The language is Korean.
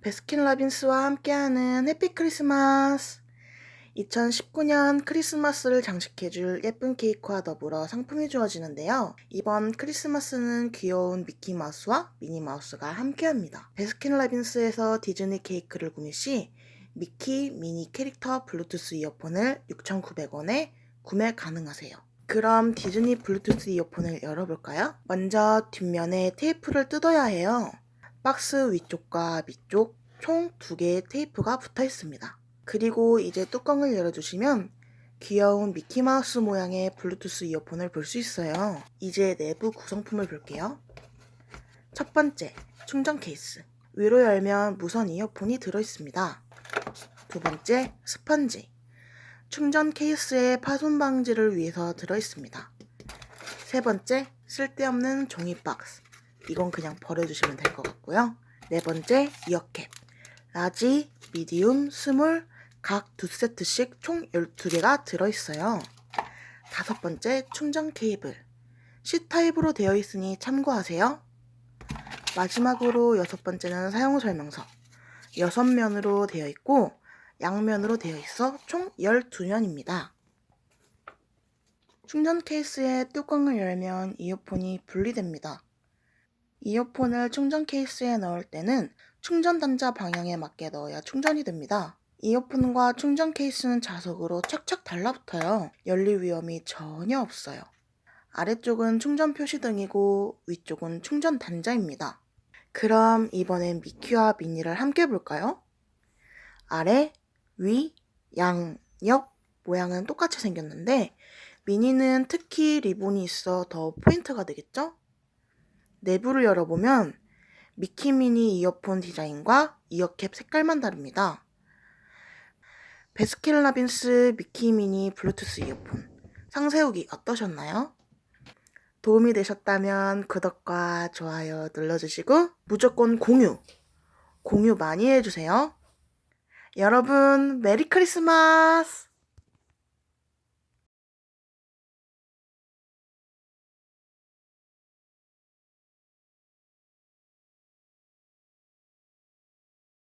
베스킨라빈스와 함께하는 해피 크리스마스! 2019년 크리스마스를 장식해줄 예쁜 케이크와 더불어 상품이 주어지는데요. 이번 크리스마스는 귀여운 미키마우스와 미니마우스가 함께합니다. 베스킨라빈스에서 디즈니 케이크를 구매 시 미키 미니 캐릭터 블루투스 이어폰을 6,900원에 구매 가능하세요. 그럼 디즈니 블루투스 이어폰을 열어볼까요? 먼저 뒷면에 테이프를 뜯어야 해요. 박스 위쪽과 밑쪽 총 두 개의 테이프가 붙어 있습니다. 그리고 이제 뚜껑을 열어주시면 귀여운 미키마우스 모양의 블루투스 이어폰을 볼 수 있어요. 이제 내부 구성품을 볼게요. 첫 번째, 충전 케이스. 위로 열면 무선 이어폰이 들어있습니다. 두 번째, 스펀지. 충전 케이스에 파손 방지를 위해서 들어있습니다. 세 번째, 쓸데없는 종이 박스. 이건 그냥 버려주시면 될 것 같고요. 네 번째, 이어캡. 라지, 미디움, 스몰, 각 두 세트씩 총 12개가 들어있어요. 다섯 번째, 충전 케이블. C타입으로 되어 있으니 참고하세요. 마지막으로 여섯 번째는 사용 설명서. 여섯 면으로 되어 있고, 양면으로 되어 있어 총 12면입니다. 충전 케이스의 뚜껑을 열면 이어폰이 분리됩니다. 이어폰을 충전 케이스에 넣을 때는 충전 단자 방향에 맞게 넣어야 충전이 됩니다. 이어폰과 충전 케이스는 자석으로 착착 달라붙어요. 열릴 위험이 전혀 없어요. 아래쪽은 충전 표시등이고 위쪽은 충전 단자입니다. 그럼 이번엔 미키와 미니를 함께 볼까요? 아래, 위, 양, 옆 모양은 똑같이 생겼는데 미니는 특히 리본이 있어 더 포인트가 되겠죠? 내부를 열어보면 미키 미니 이어폰 디자인과 이어캡 색깔만 다릅니다. 베스킨라빈스 미키 미니 블루투스 이어폰 상세후기 어떠셨나요? 도움이 되셨다면 구독과 좋아요 눌러주시고 무조건 공유, 공유 많이 해주세요. 여러분 메리 크리스마스!